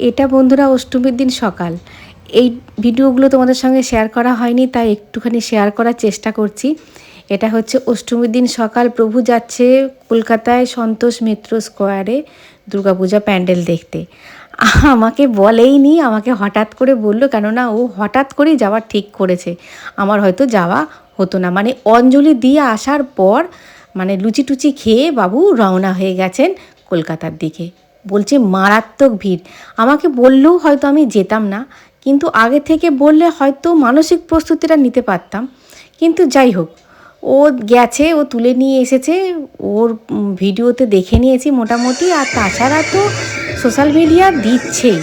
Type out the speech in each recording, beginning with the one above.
এটা বন্ধুরা অষ্টমীর দিন সকাল। এই ভিডিওগুলো তোমাদের সঙ্গে শেয়ার করা হয়নি, তাই একটুখানি শেয়ার করার চেষ্টা করছি। এটা হচ্ছে অষ্টমীর দিন সকাল, প্রভু যাচ্ছে কলকাতায় সন্তোষ মিত্র স্কোয়ারে দুর্গাপূজা প্যান্ডেল দেখতে। আমাকে বলেইনি, আমাকে হঠাৎ করে বলল, কেননা ও হঠাৎ করেই যাওয়ার ঠিক করেছে। আমার হয়তো যাওয়া হতো না। মানে অঞ্জলি দিয়ে আসার পর মানে লুচি টুচি খেয়ে বাবু রওনা হয়ে গেছেন কলকাতার দিকে। বলছে মারাত্মক ভিড়। আমাকে বললেও হয়তো আমি যেতাম না, কিন্তু আগে থেকে বললে হয়তো মানসিক প্রস্তুতিটা নিতে পারতাম। কিন্তু যাই হোক, ও গেছে, ও তুলে নিয়ে এসেছে, ওর ভিডিওতে দেখে নিয়েছি মোটামুটি, আর তাছাড়া তো সোশ্যাল মিডিয়া দিচ্ছেই।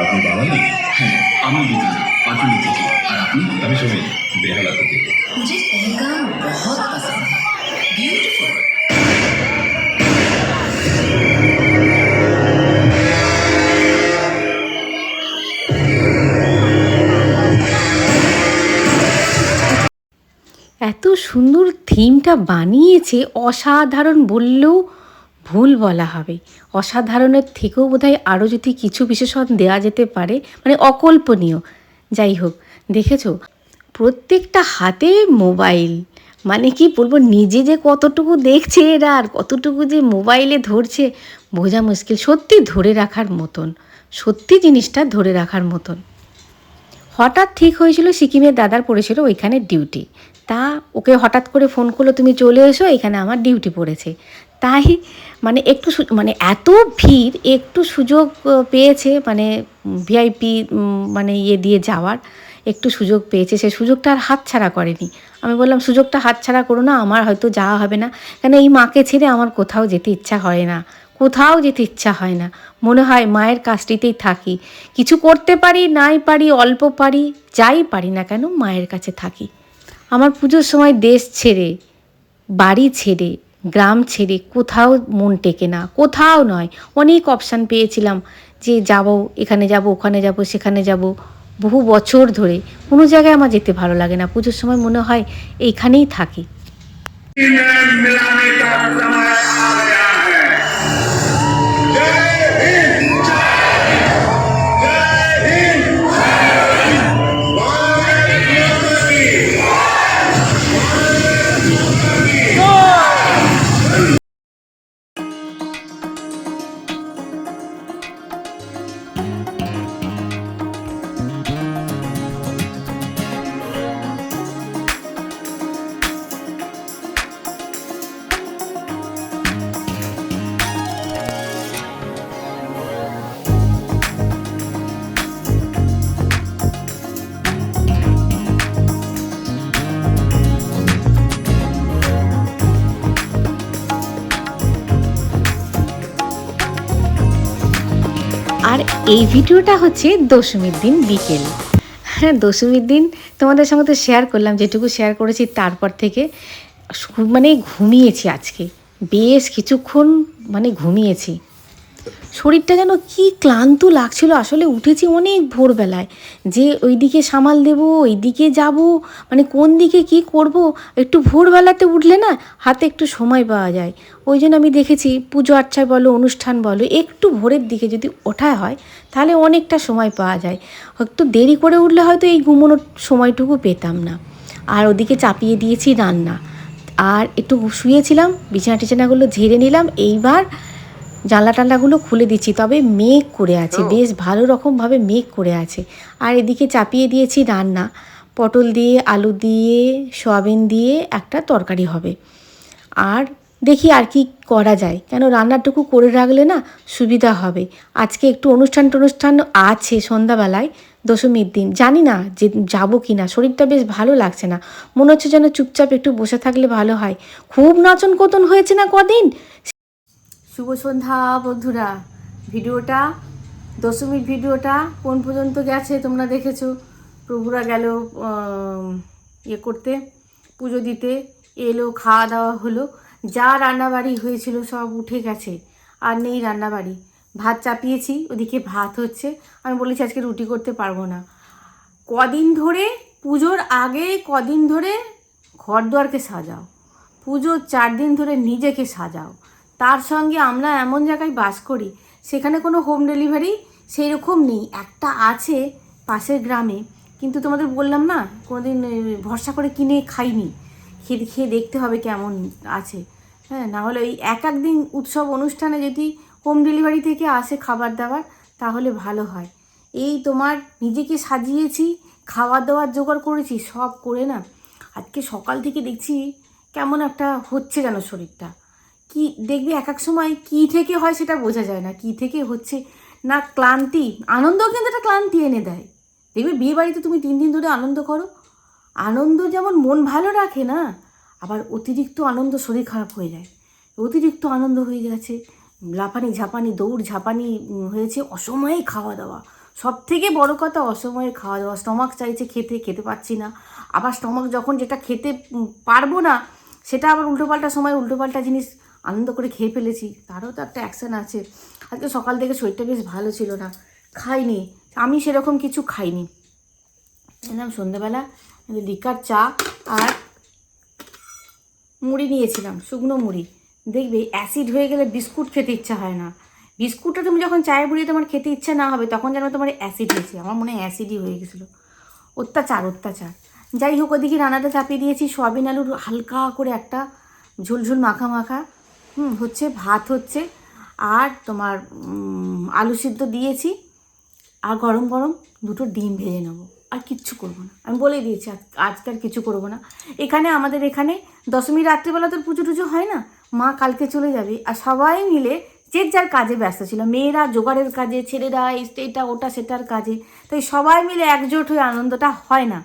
আপনি বাঙালি হ্যাঁ আমি বিধান পাটুলি থেকে আর আপনি আমি শুনি বেহালা থেকে मुझे पहलगाम बहुत पसंद है ब्यूटीफुल এত সুন্দর থিমটা বানিয়েছে অসাধারণ বললেও ভুল বলা হবে। অসাধারণের থেকেও বোধহয় আরও যদি কিছু বিশেষণ দেওয়া যেতে পারে মানে অকল্পনীয়। যাই হোক, দেখেছ? প্রত্যেকটা হাতে মোবাইল। মানে কি বলব, নিজে যে কতটুকু দেখছে এরা আর কতটুকু যে মোবাইলে ধরছে, বোঝা মুশকিল। সত্যি ধরে রাখার মতন। সত্যি জিনিসটা ধরে রাখার মতন। হঠাৎ ঠিক হয়েছিল সিকিমের দাদার পড়েছিল ওইখানে ডিউটি। তা ওকে হঠাৎ করে ফোন করল, তুমি চলে এসো, এখানে আমার ডিউটি পড়েছে। তাই মানে একটু মানে এত ভিড়, একটু সুযোগ পেয়েছে মানে ভিআইপি মানে ইয়ে দিয়ে যাওয়ার, একটু সুযোগ পেয়েছে। সে সুযোগটা আর হাতছাড়া করেনি। আমি বললাম, সুযোগটা হাতছাড়া করো না, আমার হয়তো যাওয়া হবে না। কেন এই মাকে ছেড়ে আমার কোথাও যেতে ইচ্ছা হয় না। কোথাও যেতে ইচ্ছা হয় না। মনে হয় মায়ের কাজটিতেই থাকি। কিছু করতে পারি, নাই পারি, অল্প পারি, যাই পারি না কেন, মায়ের কাছে থাকি। আমার পুজোর সময় দেশ ছেড়ে, বাড়ি ছেড়ে গ্রাম ছেড়ে কোথাও মন টেকে না, কোথাও নয়। অনেক অপশান পেয়েছিলাম যে যাব, এখানে যাব, ওখানে যাব, সেখানে যাব। বহু বছর ধরে কোনো জায়গায় আমার যেতে ভালো লাগে না। পুজোর সময় মনে হয় এইখানেই থাকি। এই ভিডিওটা হচ্ছে দশমীর দিন বিকেল। হ্যাঁ দশমীর দিন তোমাদের সঙ্গে তো শেয়ার করলাম, যেটুকু শেয়ার করেছি তারপর থেকে মানে ঘুমিয়েছি আজকে। বেশ কিছুক্ষণ মানে ঘুমিয়েছি। শরীরটা যেন কি ক্লান্ত লাগছিল। আসলে উঠেছি অনেক ভোরবেলায়। যে ওইদিকে সামাল দেব, ওইদিকে যাব মানে কোন দিকে কি করব, একটু ভোরবেলাতে উঠলে না হাতে একটু সময় পাওয়া যায়। ওই জন্য আমি দেখেছি পুজো আর্চায় বলো, অনুষ্ঠান বলো, একটু ভোরের দিকে যদি ওঠা হয়, তাহলে অনেকটা সময় পাওয়া যায়। একটু দেরি করে উঠলে হয়তো এই ঘুমোনোর সময়টুকু পেতাম না। আর ওদিকে চাপিয়ে দিয়েছি রান্না। আর একটু শুয়েছিলাম, বিছানা টিছানাগুলো ঝেড়ে নিলাম, এইবার জানলা টানলাগুলো খুলে দিচ্ছি তবে মেঘ করে আছে বেশ ভালো রকমভাবে মেঘ করে আছে। আর এদিকে চাপিয়ে দিয়েছি রান্না পটল দিয়ে আলু দিয়ে সয়াবিন দিয়ে একটা তরকারি হবে। আর দেখি আর কি করা যায় কেন রান্নাটুকু করে রাখলে না সুবিধা হবে। আজকে একটু অনুষ্ঠান টনুষ্ঠান আছে সন্ধ্যাবেলায় দশমীর দিন জানি না যে যাব কি না শরীরটা বেশ ভালো লাগছে না। মনে হচ্ছে যেন চুপচাপ একটু বসে থাকলে ভালো হয়। খুব নাচন কতন হয়েছে না কদিন? শুভ সন্ধ্যা, বন্ধুরা। ভিডিওটা, দশমীর ভিডিওটা কোন পর্যন্ত গেছে তোমরা দেখেছ? প্রভুরা গেল ইয়ে করতে, পুজো দিতে, এলো, খাওয়া দাওয়া হলো। যা রান্নাবাড়ি হয়েছিল সব উঠে গেছে। আর নেই রান্নাবাড়ি। ভাত চাপিয়েছি, ওদিকে ভাত হচ্ছে। আমি বলেছি আজকে রুটি করতে পারব না। কদিন ধরে, পুজোর আগে কদিন ধরে ঘর দুয়ারকে সাজাও। পুজোর চার দিন ধরে নিজেকে সাজাও। তার সঙ্গে আমরা এমন জায়গায় বাস করি, সেখানে কোনো হোম ডেলিভারি সেই রকম নেই। একটা আছে পাশের গ্রামে, কিন্তু তোমাদের বললাম না, কোনোদিন ভরসা করে কিনে খাইনি। খেয়ে খেয়ে দেখতে হবে কেমন আছে। হ্যাঁ না হলে ওই এক এক দিন উৎসব অনুষ্ঠানে যদি হোম ডেলিভারি থেকে আসে খাবার দাবার, তাহলে ভালো হয়। এই তোমার নিজেকে সাজিয়েছি, খাওয়া দাওয়ার জোগাড় করেছি, সব করে না। আজকে সকাল থেকে দেখছি কেমন একটা হচ্ছে যেন শরীরটা। কি দেখবি এক এক সময় কি থেকে হয় সেটা বোঝা যায় না। কি থেকে হচ্ছে না ক্লান্তি। আনন্দ কিন্তু একটা ক্লান্তি এনে দেয়। দেখবে বিয়ে বাড়িতে তুমি তিন দিন ধরে আনন্দ করো। আনন্দ যেমন মন ভালো রাখে না, আবার অতিরিক্ত আনন্দ শরীর খারাপ হয়ে যায়। অতিরিক্ত আনন্দ হয়ে গেছে, লাফানি ঝাপানি, দৌড় ঝাপানি হয়েছে অসময়ে খাওয়া দাওয়া সব থেকে বড় কথা অসময়ে খাওয়া দাওয়া স্টমাক চাইছে খেতে খেতে পাচ্ছি না। আবার স্টমাক যখন যেটা খেতে পারব না, সেটা আবার উল্টোপাল্টা সময় উল্টোপাল্টা জিনিস আনন্দ করে খেয়ে ফেলেছি। তারও তো একটা অ্যাকশন আছে। আজকে সকাল থেকে শরীরটা বেশ ভালো ছিল না। খাইনি। আমি সেরকম কিছু খাইনি। এলাম সন্ধ্যাবেলা, লিকার চা আর মুড়ি নিয়েছিলাম, শুকনো মুড়ি। দেখবে অ্যাসিড হয়ে গেলে বিস্কুট খেতে ইচ্ছা হয় না। বিস্কুটটা তুমি যখন চায়ে বুড়িয়ে তোমার খেতে ইচ্ছা না হবে, তখন যেন তোমার অ্যাসিড হয়েছে। আমার মনে হয় অ্যাসিডই হয়ে গেছিল। অত্যাচার অত্যাচার। যাই হোক, ওদিকে রান্নাটা চাপিয়ে দিয়েছি। সয়াবিন আলুর হালকা করে একটা ঝুলঝুল মাখা মাখা। হুম, হচ্ছে ভাত হচ্ছে। আর তোমার আলু সিদ্ধ দিয়েছি। আর গরম গরম দুটো ডিম ভেজে নেব। আর কিচ্ছু করব না। আমি বলে দিয়েছি, আজ- আজকে আর কিছু করব না। এখানে আমাদের এখানে দশমী রাত্রিবেলা তো পুজো টুজো হয় না। মা কালকে চলে যাবে। আর সবাই মিলে যে যার কাজে ব্যস্ত ছিল। মেয়েরা জোগাড়ের কাজে, ছেলেরা এটা ওটা, সেটার কাজে। তাই সবাই মিলে একজোট হয়ে আনন্দটা হয় না।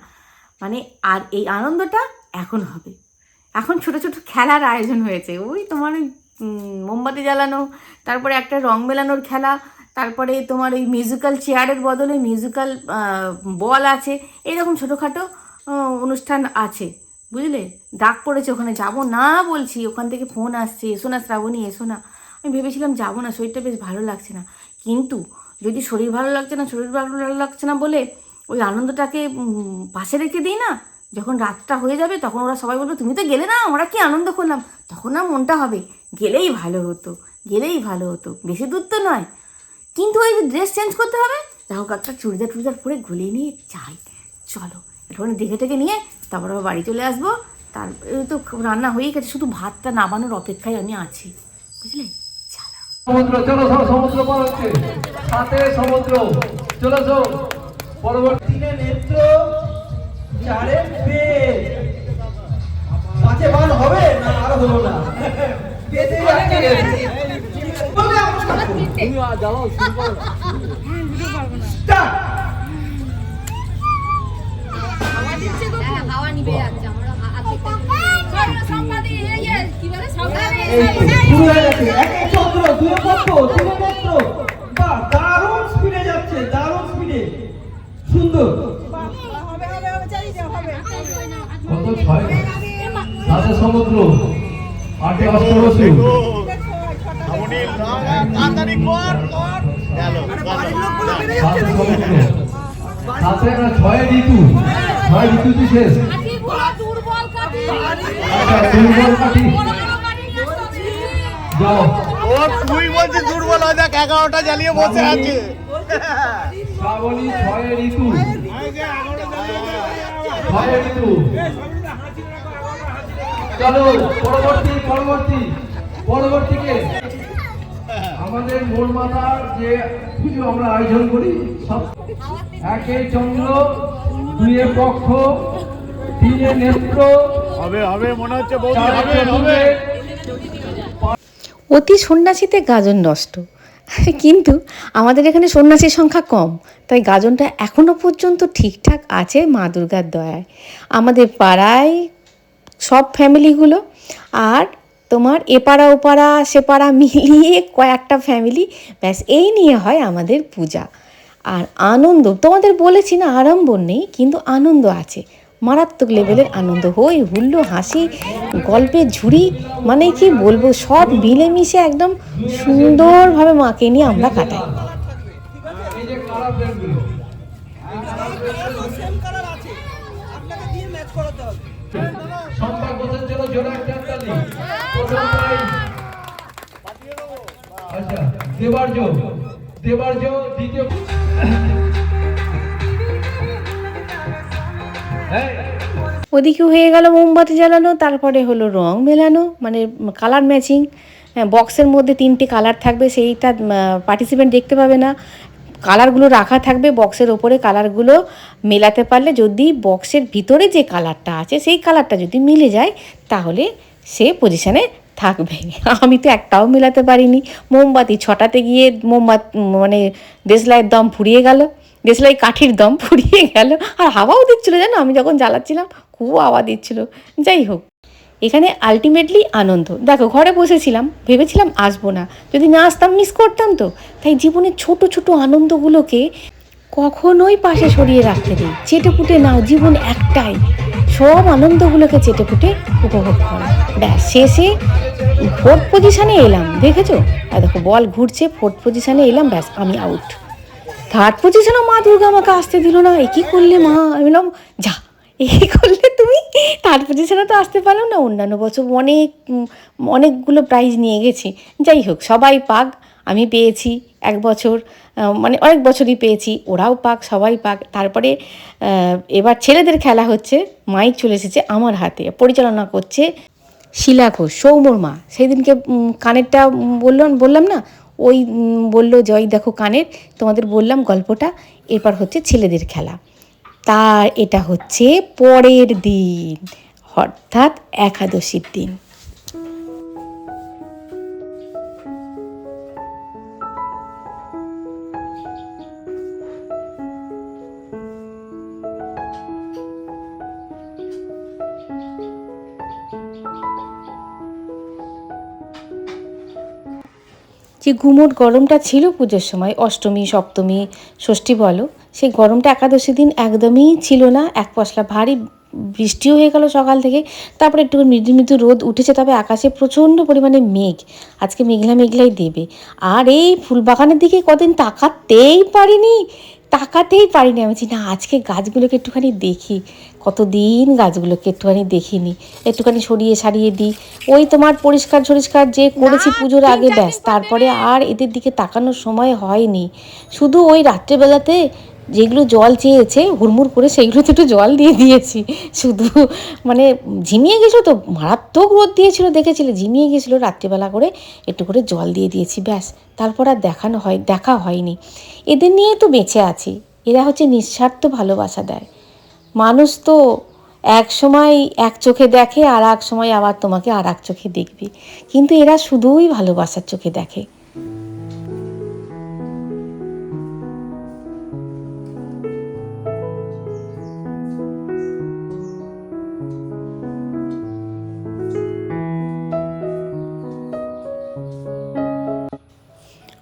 মানে আর এই আনন্দটা এখন হবে। এখন ছোট ছোট খেলার আয়োজন হয়েছে। ওই তোমার ওই মোমবাতি জ্বালানো, তারপরে একটা রং মেলানোর খেলা, তারপরে তোমার ওই মিউজিক্যাল চেয়ারের বদলে মিউজিক্যাল বল আছে, এরকম ছোটোখাটো অনুষ্ঠান আছে। বুঝলে? ডাক পড়েছে ওখানে, যাব না বলছি, ওখান থেকে ফোন আসছে, এসো না শ্রাবণী, এসো না। আমি ভেবেছিলাম যাব না, শরীরটা বেশ ভালো লাগছে না। কিন্তু যদি শরীর ভালো লাগছে না, শরীর ভালো লাগছে না বলে ওই আনন্দটাকে পাশে রেখে দিই না যখন রাতটা হয়ে যাবে, তখন ওরা সবাই বলবে, তুমি তো গেলে না, আমরা কি আনন্দ করলাম? তখন না মনটা হবে, গেলেই ভালো হতো, গেলেই ভালো হতো, বেশি দূর তো নয়। কিন্তু ওই ড্রেস চেঞ্জ করতে হবে হোক একটা চুড়িদার টুড়িদার পরে গলিয়ে নিয়ে যাই। চলো একটুখানি দেখে টেকে নিয়ে তারপর আবার বাড়ি চলে আসব। তার তো রান্না হয়েই গেছে, শুধু ভাতটা নামানোর অপেক্ষায় আমি আছি। বুঝলে? সমুদ্র, চলো সব সমুদ্র পার হচ্ছে। সাথে সমুদ্র, চলো সব পরবর্তী নেত্র। চারে পেট পাঁচে বান হবে না আরও হলো না। পেটে যাচ্ছে। বলে আমরা থাকব। তুমি আর শুরু করো না। Start! এই তো, শুরু হয়ে গেছে একে চন্দ্র দুয়ে পদ্ম তিনে নেত্র বাহ দারুণ স্পিডে যাচ্ছে দারুণ স্পিডে সুন্দর। কত ছয় সাথে সমুদ্র, আটে অষ্টবসু সাথে না ছয় ঋতু, ছয় ঋতুতে শেষ। আচ্ছা তুই বলছিস দুর্বল হয়ে এগারোটা জ্বালিয়ে বসে আছে ছয় ঋতু। চলো পরবর্তী পরবর্তী পরবর্তীকে। আমাদের মাথার যে পুজো আমরা আয়োজন করি সব একে চন্দ্র দুয়ে পক্ষ তিনে নেত্র হবে হবে মনে হচ্ছে হবে হবে। অতি সন্ন্যাসীতে গাজন নষ্ট। কিন্তু আমাদের এখানে সন্ন্যাসীর সংখ্যা কম তাই গাজনটা এখনও পর্যন্ত ঠিকঠাক আছে মা দুর্গার দয়ায়। আমাদের পাড়ায় সব ফ্যামিলিগুলো আর তোমার এপাড়া ওপাড়া সেপাড়া মিলিয়ে কয়েকটা ফ্যামিলি, ব্যাস এই নিয়ে হয় আমাদের পূজা। আর আনন্দ, তোমাদের বলেছি না আড়ম্বর নেই, কিন্তু আনন্দ আছে। মারাত্মক লেভেলের আনন্দ, হই হুল্লো হাসি, গল্পের ঝুড়ি মানে কি বলব, সব মিলেমিশে একদম সুন্দরভাবে মাকে নিয়ে আমরা কাটাই। দেবার্য দেবার্য দ্বিতীয় হ্যাঁ ওদিকে হয়ে গেল মোমবাতি জ্বালানো তারপরে হলো রং মেলানো মানে কালার ম্যাচিং বক্সের মধ্যে তিনটে কালার থাকবে সেইটা পার্টিসিপেন্ট দেখতে পাবে না। কালারগুলো রাখা থাকবে বক্সের ওপরে কালারগুলো মেলাতে পারলে যদি বক্সের ভিতরে যে কালারটা আছে সেই কালারটা যদি মিলে যায় তাহলে সে পজিশনে থাকবে। আমি তো একটাও মেলাতে পারিনি। মোমবাতি ছটাতে গিয়ে মোমবাতি মানে দেশলাইয়ের দম ফুরিয়ে গেল। দেশলাই কাঠির দম ফুরিয়ে গেল। আর হাওয়াও দিচ্ছিল, জানো? আমি যখন জ্বালাচ্ছিলাম, খুব হাওয়া দিচ্ছিল। যাই হোক, এখানে আলটিমেটলি আনন্দ। দেখো, ঘরে বসেছিলাম, ভেবেছিলাম আসব না। যদি না আসতাম মিস করতাম তো। তাই জীবনের ছোট ছোট আনন্দগুলোকে কখনোই পাশে সরিয়ে রাখতে নেই। চেটে পুটে নাও, জীবন একটাই। সব আনন্দগুলোকে চেটে পুটে উপভোগ করো। ব্যাস, শেষে ফোর্থ পজিশনে এলাম, দেখেছ? আর দেখো, বল ঘুরছে ফোর্থ পজিশনে এলাম, ব্যাস, আমি আউট থার্ড পজিশনও মা দুর্গা আমাকে আসতে দিল না, এ কী করলে মা? আমি বললাম, যা এই করলে তুমি? থার্ড পজিশনে তো আসতে পারো না, অন্যান্য বছর অনেক অনেকগুলো প্রাইজ নিয়ে গেছি। যাই হোক, সবাই পাক, আমি পেয়েছি এক বছর মানে অনেক বছরই পেয়েছি, ওরাও পাক, সবাই পাক। তারপরে এবার ছেলেদের খেলা হচ্ছে, মাইক চলে এসেছে আমার হাতে, পরিচালনা করছে শিলা ঘোষ সৌমর মা। সেদিনকে কানেরটা বললাম বললাম না? ওই বলল বলল যে ওই দেখো কানের, তোমাদের বললাম গল্পটা। এরপর হচ্ছে ছেলেদের খেলা। তার এটা হচ্ছে পরের দিন অর্থাৎ একাদশীর দিন। যে গুমোট গরমটা ছিল পুজোর সময়, অষ্টমী, সপ্তমী, ষষ্ঠী বলো, সেই গরমটা একাদশী দিন একদমই ছিল না। এক পশলা ভারী বৃষ্টিও হয়ে গেল সকাল থেকে। তারপরে একটু মৃদু মৃদু রোদ উঠেছে, তবে আকাশে প্রচণ্ড পরিমাণে মেঘ। আজকে মেঘলা মেঘলাই দেবে। আর এই ফুলবাগানের দিকে কদিন তাকাতেই পারিনি। তাকাতেই পারিনি আমি। বলছি না আজকে গাছগুলোকে একটুখানি দেখি। কতদিন গাছগুলোকে একটুখানি দেখিনি। একটুখানি সরিয়ে সারিয়ে দিই। ওই তোমার পরিষ্কার সরিষ্কার যে করেছি পুজোর আগে ব্যাস। তারপরে আর এদের দিকে তাকানোর সময় হয়নি। শুধু ওই রাত্রেবেলাতে যেগুলো জল চেয়েছে, হুড়মুড় করে সেইগুলোতে একটু জল দিয়ে দিয়েছি। শুধু মানে ঝিমিয়ে গেছিল তো, মারাত্মক রোদ দিয়েছিল, দেখেছিলে? ঝিমিয়ে গেছিল রাত্রিবেলা করে, একটু করে জল দিয়ে দিয়েছি, ব্যাস। তারপর আর দেখানো হয়, দেখা হয়নি। এদের নিয়ে তো বেঁচে আছি। এরা হচ্ছে নিঃস্বার্থ ভালোবাসা দেয়। মানুষ তো এক সময় এক চোখে দেখে, আর এক সময় আবার তোমাকে আর এক চোখে দেখবে। কিন্তু এরা শুধুই ভালোবাসার চোখে দেখে।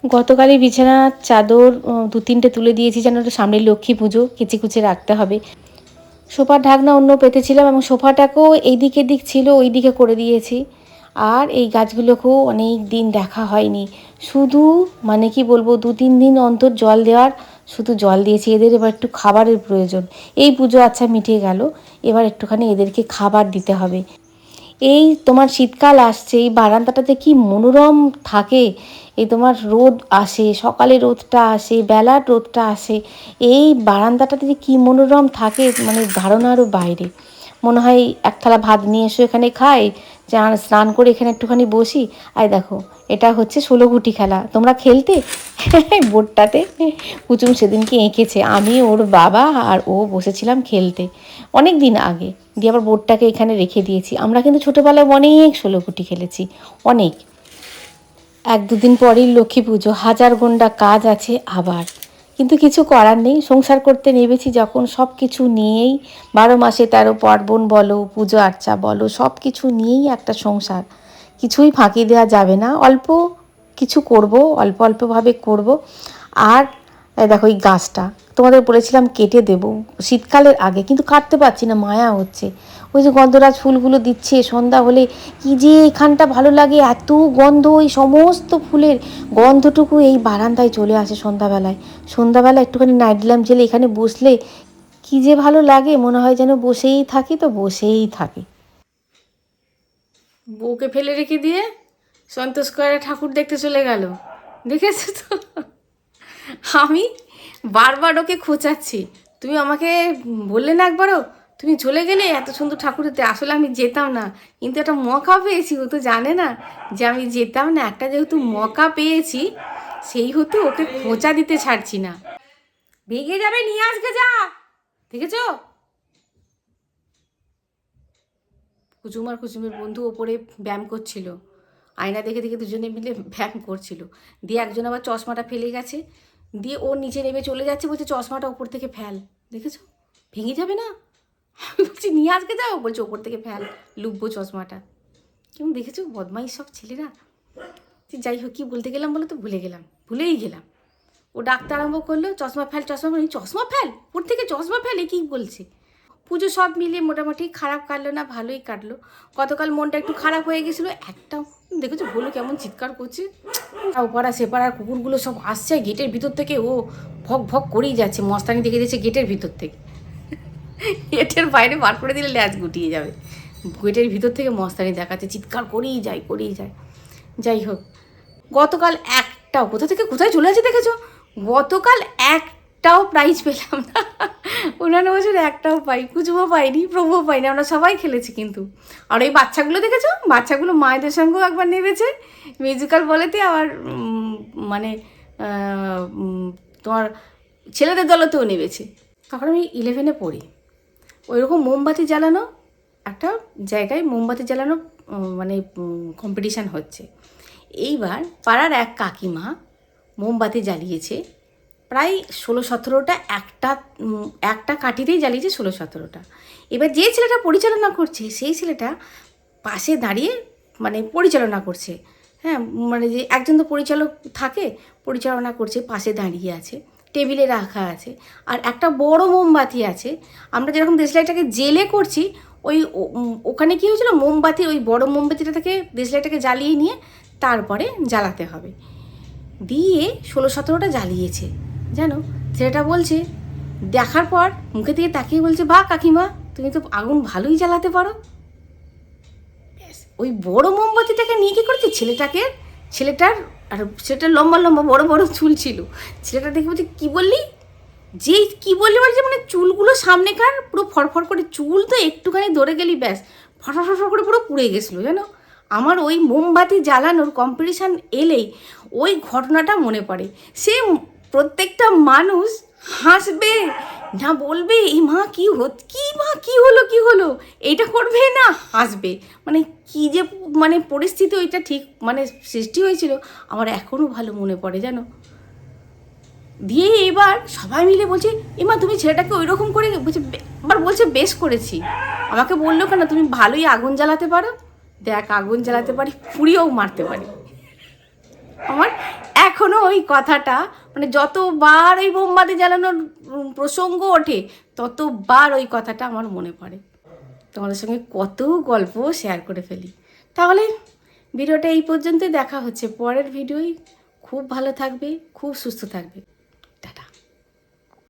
গতকালই বিছানার চাদর দু তিনটে তুলে দিয়েছি যেন সামনে লক্ষ্মী পুজো কেচে কুচে রাখতে হবে। সোফার ঢাকনা অন্য পেতেছিলাম এবং সোফাটাকেও এই দিক ছিল ওই দিকে করে দিয়েছি। আর এই গাছগুলোকেও অনেক দিন দেখা হয়নি। শুধু মানে কি বলব দু তিন দিন অন্তর জল দেওয়ার, শুধু জল দিয়েছি এদের, এবার একটু খাবারের প্রয়োজন। এই পুজো আচ্ছা মিটে গেল, এবার একটুখানি এদেরকে খাবার দিতে হবে। এই তোমার শীতকাল আসছে, এই বারান্দাটাতে কি মনোরম থাকে? এই তোমার রোদ আসে, সকালে রোদটা আসে, বেলার রোদটা আসে, এই বারান্দাটাতে যে কী মনোরম থাকে? মানে ধারণারও বাইরে। মনে হয় এক থালা ভাত নিয়ে এসে এখানে খাই স্নান করে এখানে একটুখানি বসি। আর দেখো, এটা হচ্ছে ষোলো গুটি খেলা। তোমরা খেলতে? বোর্ডটাতে কুচুম সেদিনকে এঁকেছে। আমি, ওর বাবা আর ও বসেছিলাম খেলতে। অনেক দিন আগে। দিয়ে আবার বোর্ডটাকে এখানে রেখে দিয়েছি। আমরা কিন্তু ছোটোবেলায় অনেক ষোলো গুটি খেলেছি। অনেক। এক দুদিন পরেই লক্ষ্মী পুজো। হাজার গন্ডা কাজ আছে আবার। কিছু করার নেই। সংসার করতে নেমেছি যখন সব কিছু নিয়েই। বারো মাসে তেরো পার্বণ বলো, পুজো আর্চা বলো সব কিছু নিয়েই একটা সংসার। কিছুই ফাঁকি দেওয়া যাবে না। অল্প কিছু করব, অল্প অল্পভাবে করব। আর দেখো এই গাছটা। তোমাদের বলেছিলাম কেটে দেব। শীতকালের আগে, কিন্তু কাটতে পারছি না, মায়া হচ্ছে। ওই যে গন্ধরাজ ফুলগুলো দিচ্ছে, সন্ধ্যা হলে কি যে এখানটা ভালো লাগে, এত গন্ধ ওই সমস্ত ফুলের গন্ধটুকু এই বারান্দায় চলে আসে সন্ধ্যাবেলায়। সন্ধ্যাবেলা একটুখানি নাইট ল্যাম্প জেলে এখানে বসলে কি যে ভালো লাগে, মনে হয় যেন বসেই থাকি তো বসেই থাকি। বউকে ফেলে রেখে দিয়ে সন্তোষ করে ঠাকুর দেখতে চলে গেল। দেখেছ তো? আমি বারবার ওকে খোঁচাচ্ছি। তুমি আমাকে বললে না একবারও? তুমি চলে গেলে এত সুন্দর ঠাকুর দেখতে আসলে আমি যেতাম না। কিন্তু একটা মকা পেয়েছি, ও তো জানে না যে আমি যেতাম না। একটা যেহেতু মকা পেয়েছি, সেই হতে ওকে খোঁচা দিতে ছাড়ছি না। ভেঙে যাবে, নিয়ে আজকে যা! দেখেছ? কুচুম আর কুচুমের বন্ধু ওপরে ব্যায়াম করছিল। আয়না দেখে দেখে দুজনে মিলে ব্যায়াম করছিল। দিয়ে একজন আবার চশমাটা ফেলে গেছে। দিয়ে ও নিচে নেমে চলে যাচ্ছে, বলছে চশমাটা ওপর থেকে ফেল। দেখেছ? ভেঙে যাবে না? বলছি, নিয়ে আজকে যাও বলছে, ওপর থেকে ফেল, লুববো চশমাটা। কেমন দেখেছ? বদমাইশ সব ছেলেরা। যাই হোক, কী বলতে গেলাম বলো তো? ভুলে গেলাম, ভুলেই গেলাম। ও ডাকতে আরম্ভ করল, চশমা ফেল চশমা ফেল। চশমা ফেল? ওর থেকে চশমা ফেল? কী বলছে? পুজো সব মিলিয়ে মোটামুটি খারাপ কাটলো না, ভালোই কাটলো। গতকাল মনটা একটু খারাপ হয়ে গেছিল একটা দেখেছ? ভুলো কেমন চিৎকার করছে। ও পাড়া সে কুকুরগুলো সব আসছে গেটের ভিতর থেকে ও ভক ভক করেই যাচ্ছে, মস্তানি দেখে দিচ্ছে গেটের ভিতর থেকে। গেটের বাইরে বার করে দিলে ল্যাচ গুটিয়ে যাবে। গেটের ভিতর থেকে মস্তানি দেখাচ্ছে, চিৎকার করেই যায় করেই যায়। যাই হোক, গতকাল একটাও, কোথা থেকে কোথায় চলে আছে দেখেছ? গতকাল একটাও প্রাইজ পেলাম না। অন্যান্য বছর একটাও পাই কুচুমো পাইনি প্রভুও পাইনি, আমরা সবাই খেলেছি কিন্তু। আর ওই বাচ্চাগুলো দেখেছ? বাচ্চাগুলো মায়েদের সঙ্গেও একবার নেমেছে মিউজিক্যাল বলেতে আবার মানে তোমার ছেলেদের দলতেও নেমেছে। তখন আমি ইলেভেনে পড়ি। ওই রকম মোমবাতি জ্বালানো, একটা জায়গায় মোমবাতি জ্বালানো মানে কম্পিটিশান হচ্ছে। এইবার পাড়ার এক কাকিমা মোমবাতি জ্বালিয়েছে, প্রায় ষোলো সতেরোটা, একটা একটা কাঠিতেই জ্বালিয়েছে ষোলো সতেরোটা। এবার যে ছেলেটা পরিচালনা করছে, সেই ছেলেটা পাশে দাঁড়িয়ে মানে পরিচালনা করছে। হ্যাঁ মানে যে একজন তো পরিচালক থাকে, পরিচালনা করছে, পাশে দাঁড়িয়ে আছে। টেবিলে রাখা আছে। আর একটা বড় মোমবাতি আছে। আমরা যেরকম দেশলাইটাকে জেলে করছি, ওই ওখানে কী হয়েছিল? মোমবাতি, ওই বড় মোমবাতিটা থেকে দেশলাইটাকে জ্বালিয়ে নিয়ে তারপরে জ্বালাতে হবে। দিয়ে ষোলো সতেরোটা জ্বালিয়েছে। জানো, ছেলেটা বলছে, দেখার পর মুখে দিকে তাকিয়ে বলছে বা কাকিমা, তুমি তো আগুন ভালোই জ্বালাতে পারো। ওই বড় মোমবাতিটাকে নিয়ে কী করেছে ছেলেটাকে? ছেলেটার আর সেটা লম্বা লম্বা বড় বড় চুল ছিল। ছেলেটা দেখে বলছে, কী বললি? যেই কী বললি বলছে মানে চুলগুলো সামনেকার পুরো ফরফর করে, চুল তো একটুখানি ধরে গেলি ব্যাস ফটা ফটফর করে পুরো পুড়ে গেছিল, জানো? আমার ওই মোমবাতি জ্বালানোর কম্পিটিশান এলেই ওই ঘটনাটা মনে পড়ে। সে প্রত্যেকটা মানুষ হাসবে? না বলবে, এই মা কি হত কি মা? কি হলো? কি হলো? এইটা করবে না। হাসবে। মানে কি যে মানে পরিস্থিতি ওইটা ঠিক মানে সৃষ্টি হয়েছিল, আমার এখনও ভালো মনে পড়ে, জানো? দিয়ে এবার সবাই মিলে বলছে এমা তুমি ছেলেটাকে ওই রকম করে বলছে আবার বলছে, বেশ করেছি। আমাকে বলল, কেন? তুমি ভালোই আগুন জ্বালাতে পারো? দেখ, আগুন জ্বালাতে পারি, পুড়িয়েও মারতে পারি। আমার এখনও ওই কথাটা মানে যতবার ওই মোমবাতি জ্বালানোর প্রসঙ্গ ওঠে, ততবার ওই কথাটা আমার মনে পড়ে। তোমাদের সঙ্গে কত গল্প শেয়ার করে ফেলি। তাহলে ভিডিওটা এই পর্যন্তই, দেখা হচ্ছে পরের ভিডিওই খুব ভালো থাকবে, খুব সুস্থ থাকবে।